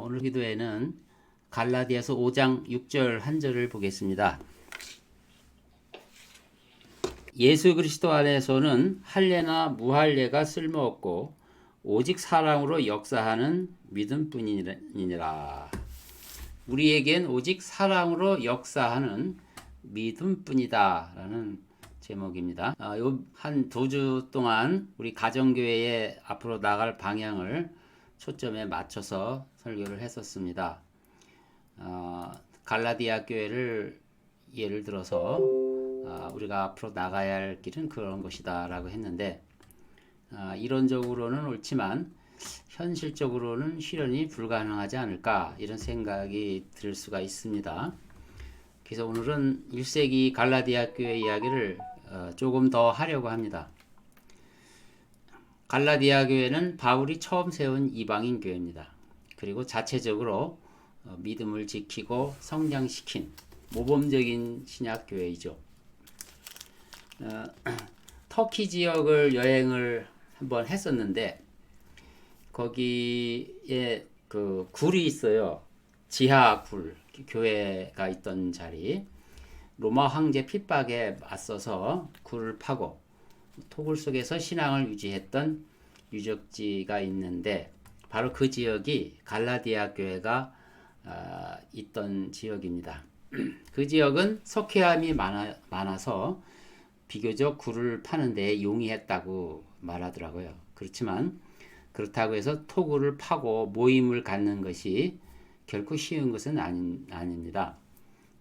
오늘 기도에는 갈라디아서 5장 6절 한 절을 보겠습니다. 예수 그리스도 안에서는 할례나 무할례가 쓸모없고 오직 사랑으로 역사하는 믿음뿐이니라. 우리에겐 오직 사랑으로 역사하는 믿음뿐이다라는 제목입니다. 아, 한두 주 동안 우리 가정교회의 앞으로 나갈 방향을 초점에 맞춰서 설교를 했었습니다. 어, 갈라디아 교회를 예를 들어서 어, 우리가 앞으로 나가야 할 길은 그런 것이다라고 했는데 어, 이론적으로는 옳지만 현실적으로는 실현이 불가능하지 않을까 이런 생각이 들 수가 있습니다. 그래서 오늘은 1세기 갈라디아 교회 이야기를 어, 조금 더 하려고 합니다. 갈라디아 교회는 바울이 처음 세운 이방인 교회입니다. 그리고 자체적으로 어, 믿음을 지키고 성장시킨 모범적인 신약 교회이죠. 어, 터키 지역을 여행을 한번 했었는데 거기에 그 굴이 있어요. 지하 굴 교회가 있던 자리. 로마 황제 핍박에 맞서서 굴을 파고 토굴 속에서 신앙을 유지했던 유적지가 있는데 바로 그 지역이 갈라디아 교회가 어, 있던 지역입니다. 그 지역은 석회암이 많아, 많아 서 비교적 굴을 파는 데 용이했다고 말하더라고요. 그렇지만 그렇다고 해서 토굴을 파고 모임을 갖는 것이 결코 쉬운 것은 아니, 아닙니다.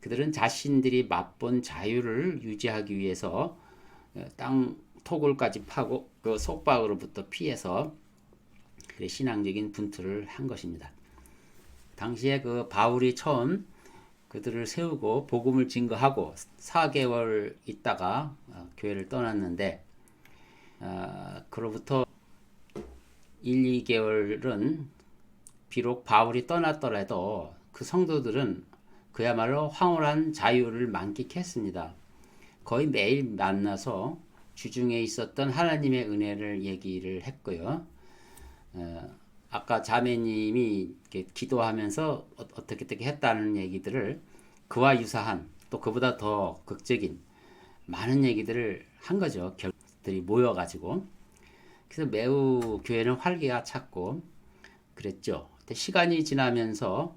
그들은 자신들이 맛본 자유를 유지하기 위해서 어, 땅 토굴까지 파고 그 속박으로부터 피해서 신앙적인 분투를 한 것입니다. 당시에 그 바울이 처음 그들을 세우고 복음을 증거하고 4개월 있다가 어, 교회를 떠났는데 어, 그로부터 1, 2개월은 비록 바울이 떠났더라도 그 성도들은 그야말로 황홀한 자유를 만끽했습니다. 거의 매일 만나서 주중에 있었던 하나님의 은혜를 얘기를 했고요. 어, 아까 자매님이 기도하면서 어, 어떻게 어떻게 했다는 얘기들을 그와 유사한 또 그보다 더 극적인 많은 얘기들을 한 거죠. 결들이 모여가지고 그래서 매우 교회는 활기가 찼고 그랬죠. 시간이 지나면서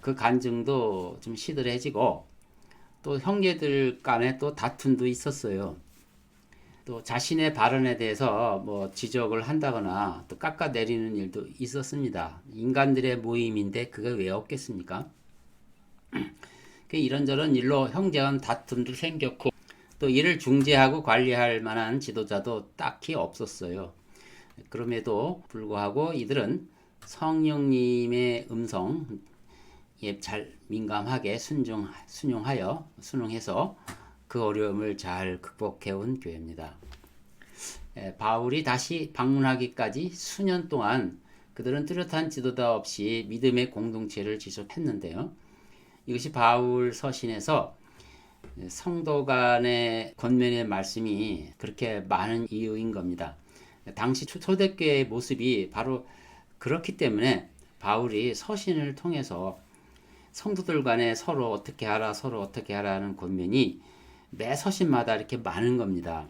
그 간증도 좀 시들해지고 또 형제들 간에 또 다툼도 있었어요. 또 자신의 발언에 대해서 뭐 지적을 한다거나 또 깎아내리는 일도 있었습니다. 인간들의 모임인데 그게 왜 없겠습니까? 그 이런저런 일로 형제간 다툼도 생겼고 또 이를 중재하고 관리할 만한 지도자도 딱히 없었어요. 그럼에도 불구하고 이들은 성령님의 음성에 잘 민감하게 순종, 순용하여 순응해서 그 어려움을 잘 극복해온 교회입니다. 에, 바울이 다시 방문하기까지 수년 동안 그들은 뚜렷한 지도자 없이 믿음의 공동체를 지속했는데요. 이것이 바울 서신에서 성도 간의 권면의 말씀이 그렇게 많은 이유인 겁니다. 당시 초대교회의 모습이 바로 그렇기 때문에 바울이 서신을 통해서 성도들 간에 서로 어떻게 하라, 서로 어떻게 하라는 권면이 매 서신마다 이렇게 많은 겁니다.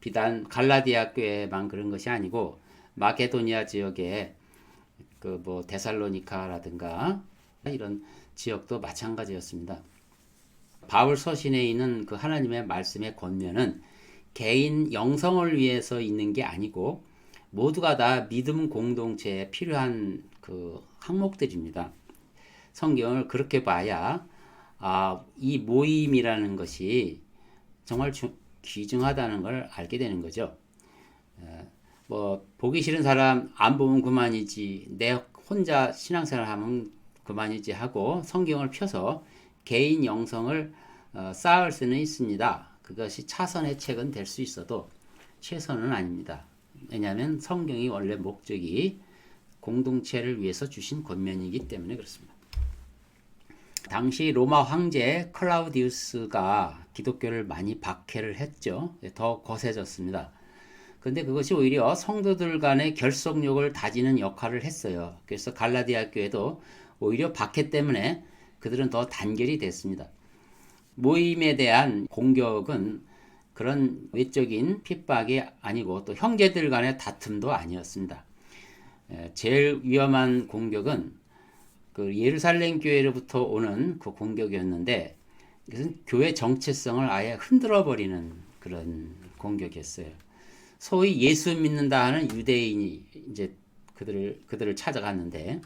비단 갈라디아 교회만 그런 것이 아니고 마케도니아 지역에 그 뭐 데살로니카라든가 이런 지역도 마찬가지였습니다. 바울 서신에 있는 그 하나님의 말씀의 권면은 개인 영성을 위해서 있는 게 아니고 모두가 다 믿음 공동체에 필요한 그 항목들입니다. 성경을 그렇게 봐야 아, 이 모임이라는 것이 정말 주, 귀중하다는 걸 알게 되는 거죠. 에, 뭐 보기 싫은 사람 안 보면 그만이지 내 혼자 신앙생활 하면 그만이지 하고 성경을 펴서 개인 영성을 어, 쌓을 수는 있습니다. 그것이 차선의 책은 될 수 있어도 최선은 아닙니다. 왜냐하면 성경이 원래 목적이 공동체를 위해서 주신 권면이기 때문에 그렇습니다. 당시 로마 황제 클라우디우스가 기독교를 많이 박해를 했죠. 더 거세졌습니다. 근데 그것이 오히려 성도들 간의 결속력을 다지는 역할을 했어요. 그래서 갈라디아 교회도 오히려 박해 때문에 그들은 더 단결이 됐습니다. 모임에 대한 공격은 그런 외적인 핍박이 아니고 또 형제들 간의 다툼도 아니었습니다. 에, 제일 위험한 공격은 그 예루살렘 교회로부터 오는 그 공격이었는데 이것은 교회 정체성을 아예 흔들어 버리는 그런 공격이었어요. 소위 예수 믿는다 하는 유대인이 이제 그들을 그들을 찾아갔는데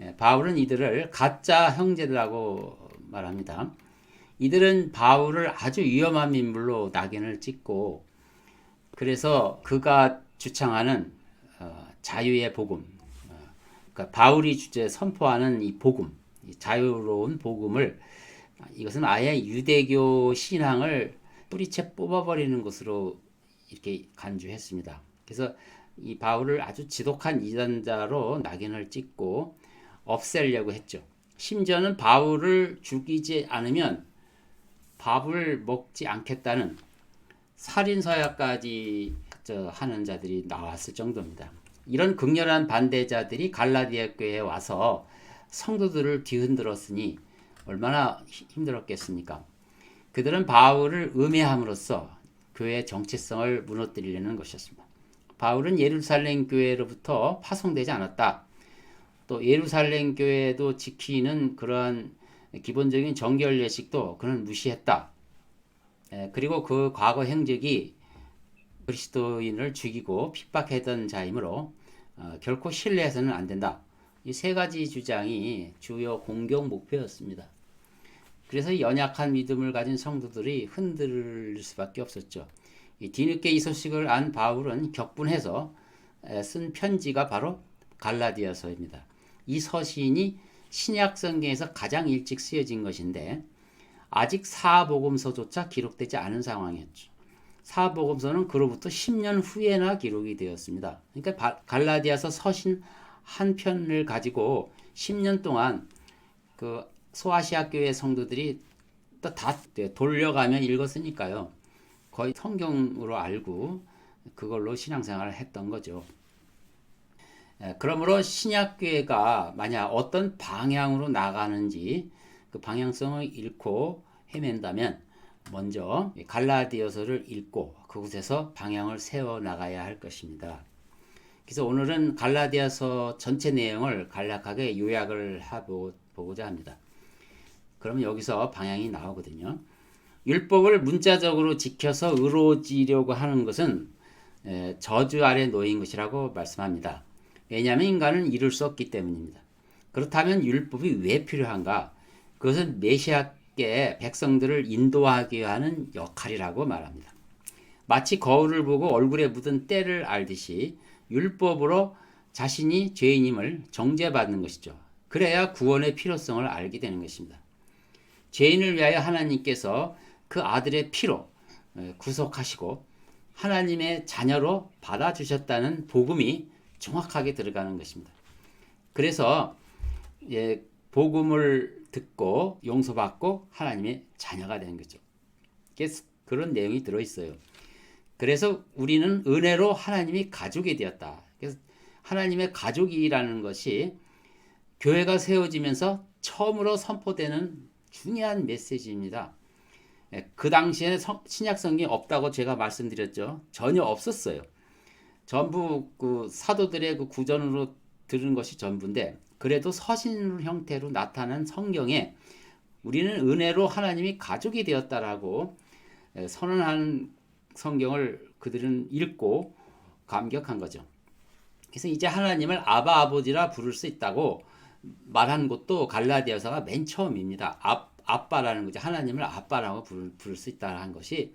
예, 바울은 이들을 가짜 형제들라고 말합니다. 이들은 바울을 아주 위험한 인물로 낙인을 찍고 그래서 그가 주창하는 어, 자유의 복음, 어, 그러니까 바울이 주제 선포하는 이 복음, 이 자유로운 복음을 이것은 아예 유대교 신앙을 뿌리채 뽑아버리는 것으로 이렇게 간주했습니다. 그래서 이 바울을 아주 지독한 이단자로 낙인을 찍고 없애려고 했죠. 심지어는 바울을 죽이지 않으면 밥을 먹지 않겠다는 살인 서약까지 저 하는 자들이 나왔을 정도입니다. 이런 극렬한 반대자들이 갈라디아 교회에 와서 성도들을 뒤흔들었으니 얼마나 힘들었겠습니까? 그들은 바울을 음해함으로써 교회의 정체성을 무너뜨리려는 것이었습니다. 바울은 예루살렘 교회로부터 파송되지 않았다. 또 예루살렘 교회도 지키는 그러한 기본적인 정결 예식도 그는 무시했다. 그리고 그 과거 행적이 그리스도인을 죽이고 핍박했던 자이므로 어, 결코 신뢰해서는 안 된다. 이 세 가지 주장이 주요 공격 목표였습니다. 그래서 연약한 믿음을 가진 성도들이 흔들릴 수밖에 없었죠. 이 뒤늦게 이 소식을 안 바울은 격분해서 쓴 편지가 바로 갈라디아서입니다. 이 서신이 신약 성경에서 가장 일찍 쓰여진 것인데 아직 사복음서조차 기록되지 않은 상황이었죠. 사복음서는 그로부터 10년 후에나 기록이 되었습니다. 그러니까 갈라디아서 서신 한 편을 가지고 10년 동안 그 소아시아 교회 성도들이 또 다 돌려가면 읽었으니까요. 거의 성경으로 알고 그걸로 신앙생활을 했던 거죠. 예, 그러므로 신약교회가 만약 어떤 방향으로 나가는지 그 방향성을 잃고 헤맨다면 먼저 갈라디아서를 읽고 그곳에서 방향을 세워 나가야 할 것입니다. 그래서 오늘은 갈라디아서 전체 내용을 간략하게 요약을 해보고자 합니다. 그러면 여기서 방향이 나오거든요. 율법을 문자적으로 지켜서 의로지려고 하는 것은 저주 아래 놓인 것이라고 말씀합니다. 왜냐하면 인간은 이룰 수 없기 때문입니다. 그렇다면 율법이 왜 필요한가? 그것은 메시아 께 백성들을 인도하기 하는 역할이라고 말합니다. 마치 거울을 보고 얼굴에 묻은 때를 알듯이 율법으로 자신이 죄인임을 정죄받는 것이죠. 그래야 구원의 필요성을 알게 되는 것입니다. 죄인을 위하여 하나님께서 그 아들의 피로 구속하시고 하나님의 자녀로 받아주셨다는 복음이 정확하게 들어가는 것입니다. 그래서 예, 복음을 듣고 용서받고 하나님의 자녀가 되는 거죠. 그런 내용이 들어 있어요. 그래서 우리는 은혜로 하나님이 가족이 되었다. 그래서 하나님의 가족이라는 것이 교회가 세워지면서 처음으로 선포되는 중요한 메시지입니다. 예, 그 당시에는 신약 성경이 없다고 제가 말씀드렸죠. 전혀 없었어요. 전부 그 사도들의 그 구전으로 들은 것이 전부인데 그래도 서신 형태로 나타난 성경에 우리는 은혜로 하나님이 가족이 되었다라고 예, 선언하는 성경을 그들은 읽고 감격한 거죠. 그래서 이제 하나님을 아바 아버지라 부를 수 있다고 말한 것도 갈라디아서가 맨 처음입니다. 아, 아빠라는 거죠. 하나님을 아빠라고 부를, 부를 수 있다는 것이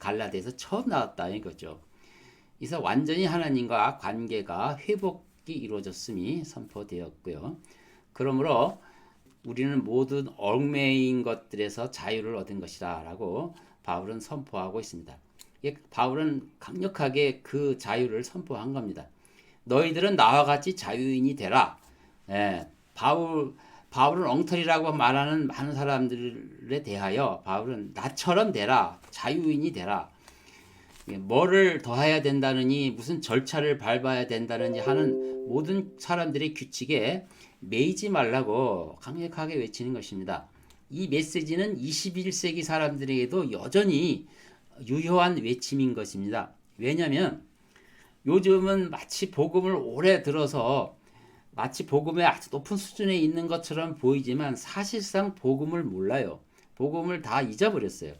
갈라디아서 처음 나왔다 이거죠. 그래서 완전히 하나님과 관계가 회복 이 이루어졌음이 선포되었고요. 그러므로 우리는 모든 얽매인 것들에서 자유를 얻은 것이다라고 바울은 선포하고 있습니다. 바울은 강력하게 그 자유를 선포한 겁니다. 너희들은 나와 같이 자유인이 되라. 예, 바울 바울은 엉터리라고 말하는 많은 사람들에 대하여 바울은 나처럼 되라. 자유인이 되라. 예, 뭐를 더해야 된다느니 무슨 절차를 밟아야 된다느니 하는 모든 사람들의 규칙에 매이지 말라고 강력하게 외치는 것입니다. 이 메시지는 21세기 사람들에게도 여전히 유효한 외침인 것입니다. 왜냐하면 요즘은 마치 복음을 오래 들어서 마치 복음의 아주 높은 수준에 있는 것처럼 보이지만 사실상 복음을 몰라요. 복음을 다 잊어버렸어요.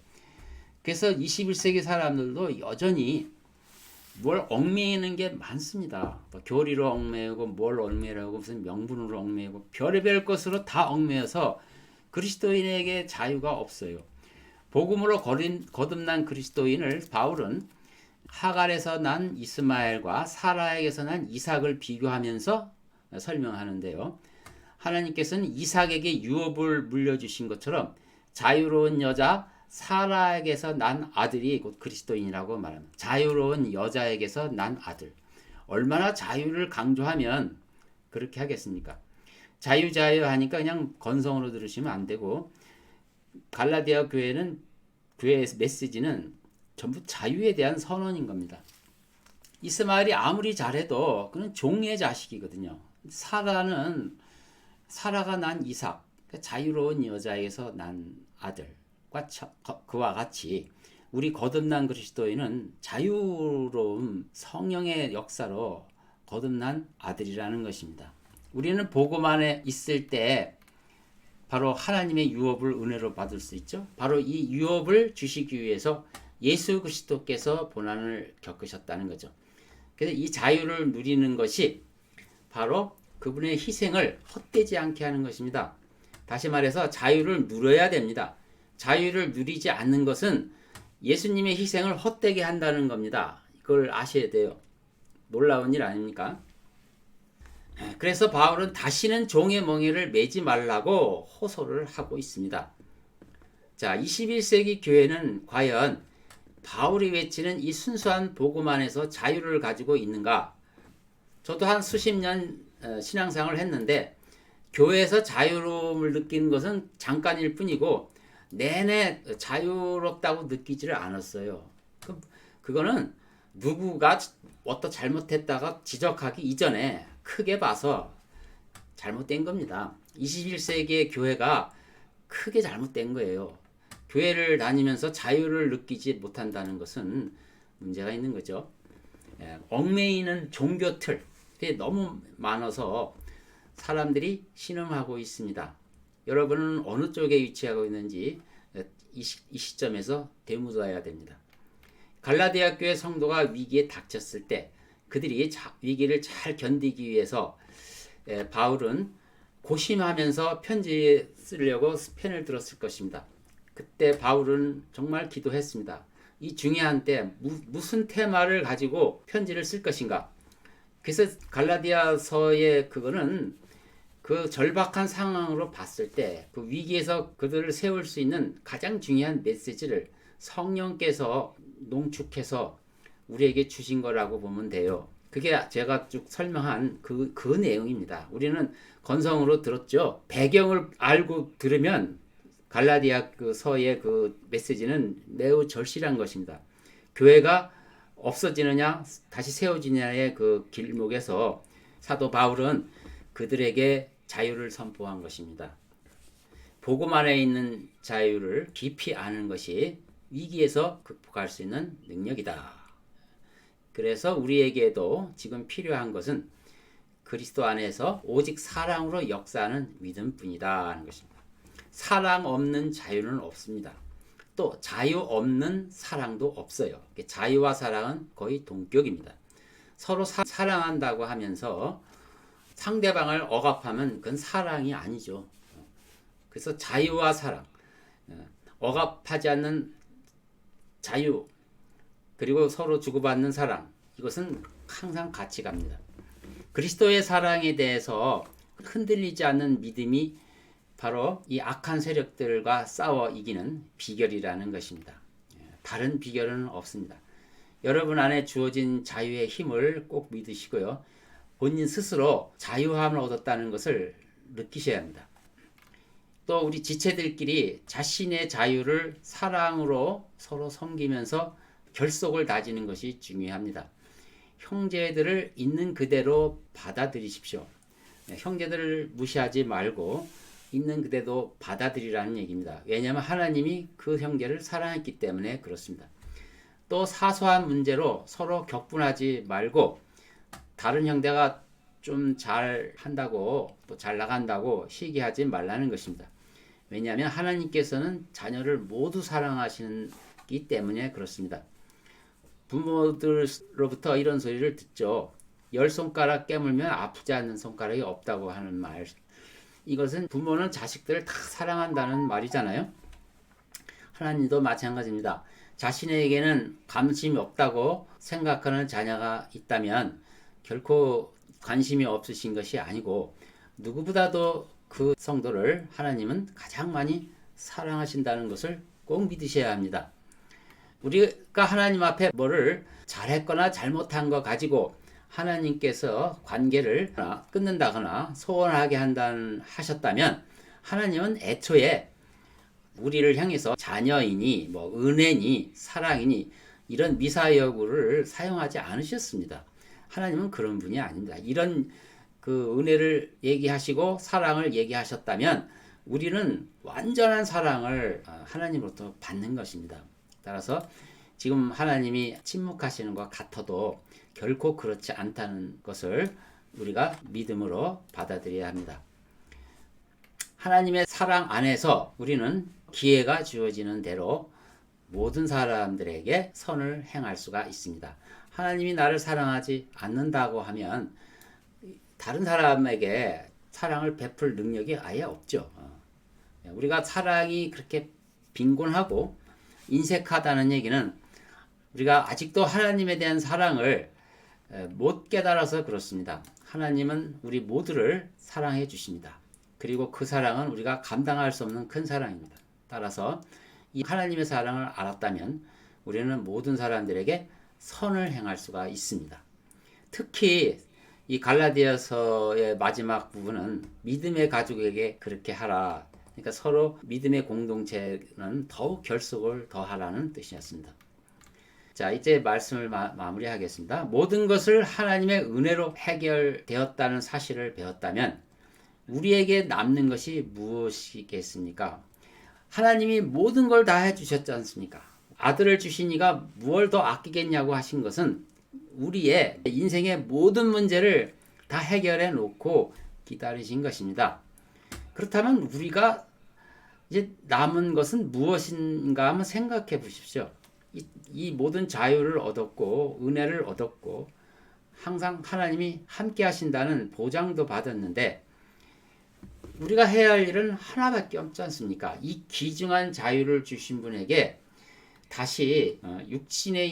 그래서 21세기 사람들도 여전히 뭘 얽매이는 게 많습니다. 뭐 교리로 얽매이고 뭘 얽매이고 무슨 명분으로 얽매이고 별의별 것으로 다 얽매여서 그리스도인에게 자유가 없어요. 복음으로 거린, 거듭난 그리스도인을 바울은 하갈에서 난 이스마엘과 사라에게서 난 이삭을 비교하면서 설명하는데요. 하나님께서는 이삭에게 유업을 물려주신 것처럼 자유로운 여자 사라에게서 난 아들이 곧 그리스도인이라고 말합니다. 자유로운 여자에게서 난 아들. 얼마나 자유를 강조하면 그렇게 하겠습니까? 자유 자유 하니까 그냥 건성으로 들으시면 안 되고 갈라디아 교회는 교회의 메시지는 전부 자유에 대한 선언인 겁니다. 이스마엘이 아무리 잘해도 그는 종의 자식이거든요. 사라는 사라가 난 이삭, 그러니까 자유로운 여자에게서 난 아들과 그와 같이 우리 거듭난 그리스도인은 자유로움 성령의 역사로 거듭난 아들이라는 것입니다. 우리는 복음 안에 있을 때 바로 하나님의 유업을 은혜로 받을 수 있죠. 바로 이 유업을 주시기 위해서 예수 그리스도께서 고난을 겪으셨다는 거죠. 그래서 이 자유를 누리는 것이 바로 그분의 희생을 헛되지 않게 하는 것입니다. 다시 말해서 자유를 누려야 됩니다. 자유를 누리지 않는 것은 예수님의 희생을 헛되게 한다는 겁니다. 이걸 아셔야 돼요. 놀라운 일 아닙니까? 그래서 바울은 다시는 종의 멍에를 매지 말라고 호소를 하고 있습니다. 자, 21세기 교회는 과연 바울이 외치는 이 순수한 복음 안에서 자유를 가지고 있는가? 저도 한 수십 년 어, 신앙생활을 했는데 교회에서 자유로움을 느끼는 것은 잠깐일 뿐이고 내내 자유롭다고 느끼지를 않았어요. 그, 그거는 누구가 어떤 잘못했다가 지적하기 이전에 크게 봐서 잘못된 겁니다. 21세기의 교회가 크게 잘못된 거예요. 교회를 다니면서 자유를 느끼지 못한다는 것은 문제가 있는 거죠. 예, 얽매이는 종교 틀, 그게 너무 많아서 사람들이 신음하고 있습니다. 여러분은 어느 쪽에 위치하고 있는지 이, 시, 이 시점에서 되묻어야 됩니다. 갈라디아 교회 성도가 위기에 닥쳤을 때 그들이 자, 위기를 잘 견디기 위해서 에, 바울은 고심하면서 편지 쓰려고 펜을 들었을 것입니다. 그때 바울은 정말 기도했습니다. 이 중요한 때 무, 무슨 테마를 가지고 편지를 쓸 것인가? 그래서 갈라디아서의 그거는 그 절박한 상황으로 봤을 때 그 위기에서 그들을 세울 수 있는 가장 중요한 메시지를 성령께서 농축해서 우리에게 주신 거라고 보면 돼요. 그게 제가 쭉 설명한 그, 그 내용입니다. 우리는 건성으로 들었죠. 배경을 알고 들으면 갈라디아 그 서의 그 메시지는 매우 절실한 것입니다. 교회가 없어지느냐 다시 세워지느냐의 그 길목에서 사도 바울은 그들에게 자유를 선포한 것입니다. 복음 안에 있는 자유를 깊이 아는 것이 위기에서 극복할 수 있는 능력이다. 그래서 우리에게도 지금 필요한 것은 그리스도 안에서 오직 사랑으로 역사하는 믿음뿐이다 하는 것입니다. 사랑 없는 자유는 없습니다. 또 자유 없는 사랑도 없어요. 자유와 사랑은 거의 동격입니다. 서로 사, 사랑한다고 하면서 상대방을 억압하면 그건 사랑이 아니죠. 그래서 자유와 사랑, 어, 억압하지 않는 자유, 그리고 서로 주고받는 사랑, 이것은 항상 같이 갑니다. 그리스도의 사랑에 대해서 흔들리지 않는 믿음이 바로 이 악한 세력들과 싸워 이기는 비결이라는 것입니다. 다른 비결은 없습니다. 여러분 안에 주어진 자유의 힘을 꼭 믿으시고요. 본인 스스로 자유함을 얻었다는 것을 느끼셔야 합니다. 또 우리 지체들끼리 자신의 자유를 사랑으로 서로 섬기면서 결속을 다지는 것이 중요합니다. 형제들을 있는 그대로 받아들이십시오. 네, 형제들을 무시하지 말고 있는 그대로 받아들이라는 얘기입니다. 왜냐하면 하나님이 그 형제를 사랑했기 때문에 그렇습니다. 또 사소한 문제로 서로 격분하지 말고 다른 형제가 좀 잘 한다고 또 잘 나간다고 시기하지 말라는 것입니다. 왜냐하면 하나님께서는 자녀를 모두 사랑하시기 때문에 그렇습니다. 부모들로부터 이런 소리를 듣죠. 열 손가락 깨물면 아프지 않는 손가락이 없다고 하는 말. 이것은 부모는 자식들을 다 사랑한다는 말이잖아요. 하나님도 마찬가지입니다. 자신에게는 관심이 없다고 생각하는 자녀가 있다면 결코 관심이 없으신 것이 아니고 누구보다도 그 성도를 하나님은 가장 많이 사랑하신다는 것을 꼭 믿으셔야 합니다. 우리가 하나님 앞에 뭐를 잘했거나 잘못한 거 가지고 하나님께서 관계를 끊는다거나 소원하게 한다는 하셨다면 하나님은 애초에 우리를 향해서 자녀이니 뭐 은혜니 사랑이니 이런 미사 여구를 사용하지 않으셨습니다. 하나님은 그런 분이 아닙니다. 이런 그 은혜를 얘기하시고 사랑을 얘기하셨다면 우리는 완전한 사랑을 하나님으로부터 받는 것입니다. 따라서 지금 하나님이 침묵하시는 것 같아도 결코 그렇지 않다는 것을 우리가 믿음으로 받아들여야 합니다. 하나님의 사랑 안에서 우리는 기회가 주어지는 대로 모든 사람들에게 선을 행할 수가 있습니다. 하나님이 나를 사랑하지 않는다고 하면 다른 사람에게 사랑을 베풀 능력이 아예 없죠. 어. 우리가 사랑이 그렇게 빈곤하고 인색하다는 얘기는 우리가 아직도 하나님에 대한 사랑을 못 깨달아서 그렇습니다. 하나님은 우리 모두를 사랑해 주십니다. 그리고 그 사랑은 우리가 감당할 수 없는 큰 사랑입니다. 따라서 이 하나님의 사랑을 알았다면 우리는 모든 사람들에게 선을 행할 수가 있습니다. 특히 이 갈라디아서의 마지막 부분은 믿음의 가족에게 그렇게 하라. 그러니까 서로 믿음의 공동체는 더욱 결속을 더하라는 뜻이었습니다. 자, 이제 말씀을 마, 무리하겠습니다. 모든 것을 하나님의 은혜로 해결되었다는 사실을 배웠다면 우리에게 남는 것이 무엇이겠습니까? 하나님이 모든 걸 다 해주셨지 않습니까? 아들을 주시니가 무얼 더 아끼겠냐고 하신 것은 우리의 인생의 모든 문제를 다 해결해 놓고 기다리신 것입니다. 그렇다면 우리가 이제 남은 것은 무엇인가 한번 생각해 보십시오. 이, 이 모든 자유를 얻었고 은혜를 얻었고 항상 하나님이 함께 하신다는 보장도 받았는데 우리가 해야 할 일은 하나밖에 없지 않습니까? 이 귀중한 자유를 주신 분에게 다시 어, 육신의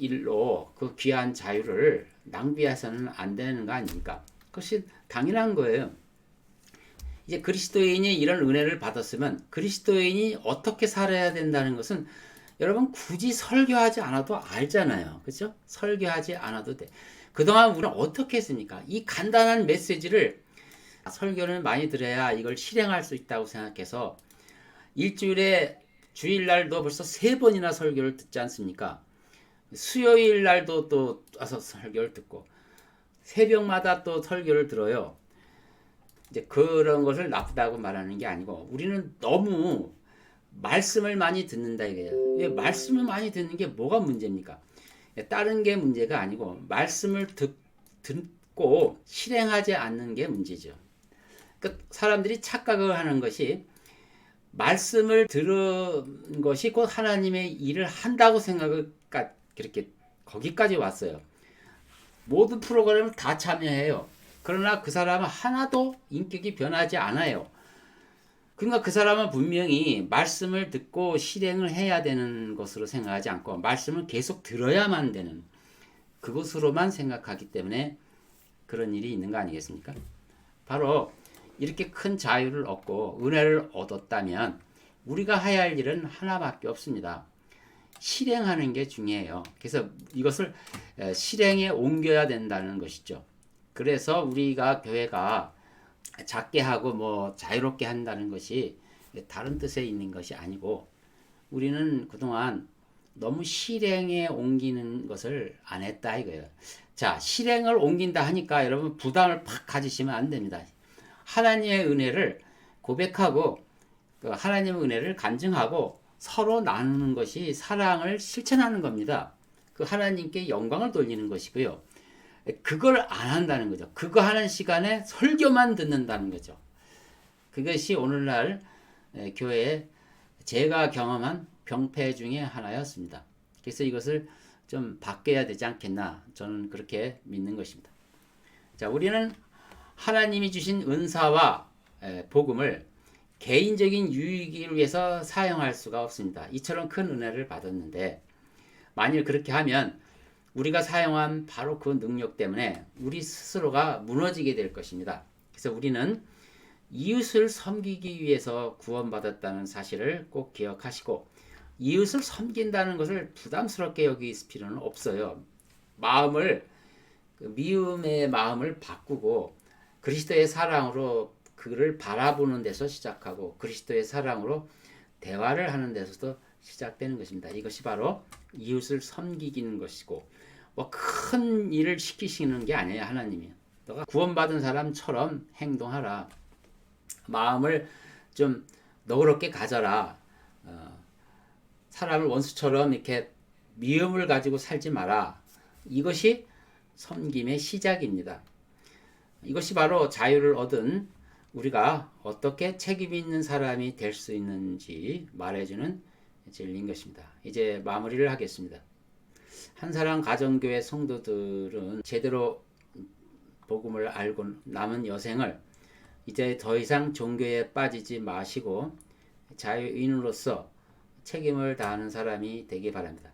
일로 그 귀한 자유를 낭비해서는 안 되는 거 아닙니까? 그것이 당연한 거예요. 이제 그리스도인이 이런 은혜를 받았으면 그리스도인이 어떻게 살아야 된다는 것은 여러분 굳이 설교하지 않아도 알잖아요. 그렇죠? 설교하지 않아도 돼. 그동안 우리는 어떻게 했습니까? 이 간단한 메시지를 설교를 많이 들어야 이걸 실행할 수 있다고 생각해서 일주일에 주일날도 벌써 세 번이나 설교를 듣지 않습니까? 수요일 날도 또 와서 설교를 듣고 새벽마다 또 설교를 들어요. 이제 그런 것을 나쁘다고 말하는 게 아니고 우리는 너무 말씀을 많이 듣는다 이거예요. 말씀을 많이 듣는 게 뭐가 문제입니까? 다른 게 문제가 아니고 말씀을 듣, 듣고 실행하지 않는 게 문제죠. 그 사람들이 착각을 하는 것이 말씀을 들은 것이 곧 하나님의 일을 한다고 생각을 그렇게 거기까지 왔어요. 모든 프로그램을 다 참여해요. 그러나 그 사람은 하나도 인격이 변하지 않아요. 그러니까 그 사람은 분명히 말씀을 듣고 실행을 해야 되는 것으로 생각하지 않고 말씀을 계속 들어야만 되는 그것으로만 생각하기 때문에 그런 일이 있는 거 아니겠습니까? 바로 이렇게 큰 자유를 얻고 은혜를 얻었다면 우리가 해야 할 일은 하나밖에 없습니다. 실행하는 게 중요해요. 그래서 이것을 실행에 옮겨야 된다는 것이죠. 그래서 우리가 교회가 작게 하고 뭐 자유롭게 한다는 것이 다른 뜻에 있는 것이 아니고 우리는 그동안 너무 실행에 옮기는 것을 안 했다 이거예요. 자, 실행을 옮긴다 하니까 여러분 부담을 팍 가지시면 안 됩니다. 하나님의 은혜를 고백하고 그 하나님의 은혜를 간증하고 서로 나누는 것이 사랑을 실천하는 겁니다. 그 하나님께 영광을 돌리는 것이고요. 그걸 안 한다는 거죠. 그거 하는 시간에 설교만 듣는다는 거죠. 그것이 오늘날 에, 교회에 제가 경험한 병폐 중에 하나였습니다. 그래서 이것을 좀 바뀌어야 되지 않겠나 저는 그렇게 믿는 것입니다. 자, 우리는 하나님이 주신 은사와 에, 복음을 개인적인 유익을 위해서 사용할 수가 없습니다. 이처럼 큰 은혜를 받았는데 만일 그렇게 하면 우리가 사용한 바로 그 능력 때문에 우리 스스로가 무너지게 될 것입니다. 그래서 우리는 이웃을 섬기기 위해서 구원받았다는 사실을 꼭 기억하시고 이웃을 섬긴다는 것을 부담스럽게 여길 필요는 없어요. 마음을 그 미움의 마음을 바꾸고 그리스도의 사랑으로 그를 바라보는 데서 시작하고 그리스도의 사랑으로 대화를 하는 데서도 시작되는 것입니다. 이것이 바로 이웃을 섬기기는 것이고 뭐 큰 일을 시키시는 게 아니에요 하나님이. 너가 구원받은 사람처럼 행동하라. 마음을 좀 너그럽게 가져라. 어, 사람을 원수처럼 이렇게 미움을 가지고 살지 마라. 이것이 섬김의 시작입니다. 이것이 바로 자유를 얻은 우리가 어떻게 책임 있는 사람이 될 수 있는지 말해주는 진리인 것입니다. 이제 마무리를 하겠습니다. 한사람 가정교회 성도들은 제대로 복음을 알고 남은 여생을 이제 더 이상 종교에 빠지지 마시고 자유인으로서 책임을 다하는 사람이 되기 바랍니다.